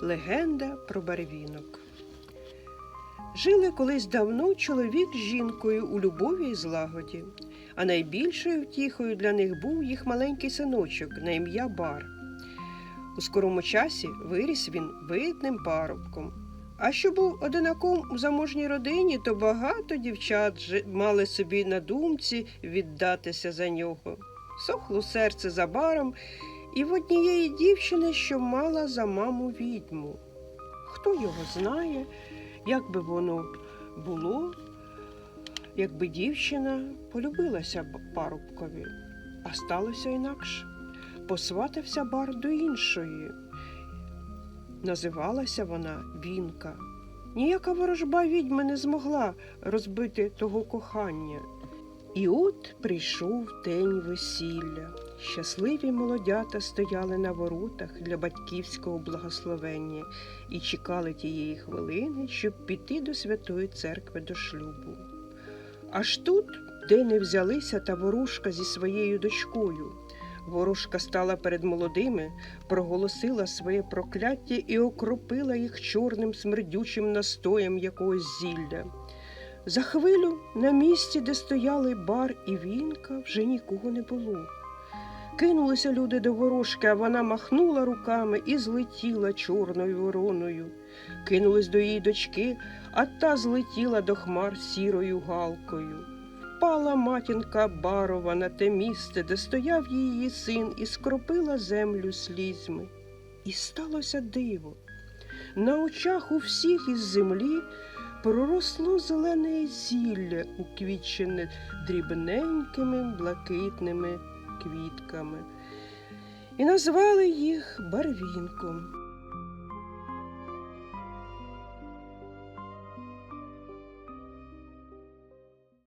Легенда про барвінок. Жили колись давно чоловік з жінкою у любові і злагоді, а найбільшою втіхою для них був їх маленький синочок на ім'я Бар. У скорому часі виріс він видним парубком. А що був одинаком у заможній родині, то багато дівчат мали собі на думці віддатися за нього. Сохло серце за баром, і в однієї дівчини, що мала за маму відьму. Хто його знає, як би воно було, якби дівчина полюбилася парубкові, а сталося інакше. Посватався бар до іншої. Називалася вона Вінка. Ніяка ворожба відьми не змогла розбити того кохання. І от прийшов день весілля. Щасливі молодята стояли на воротах для батьківського благословення і чекали тієї хвилини, щоб піти до святої церкви до шлюбу. Аж тут, де не взялися та ворушка зі своєю дочкою. Ворушка стала перед молодими, проголосила своє прокляття і окропила їх чорним смердючим настоєм якогось зілля. За хвилю на місці, де стояли бар і вінка, вже нікого не було. Кинулися люди до ворожки, а вона махнула руками і злетіла чорною вороною. Кинулись до її дочки, а та злетіла до хмар сірою галкою. Впала матінка барова на те місце, де стояв її син, і скропила землю слізьми. І сталося диво. На очах у всіх із землі проросло зелене зілля, уквічене дрібненькими блакитними квітками, і назвали їх барвінком.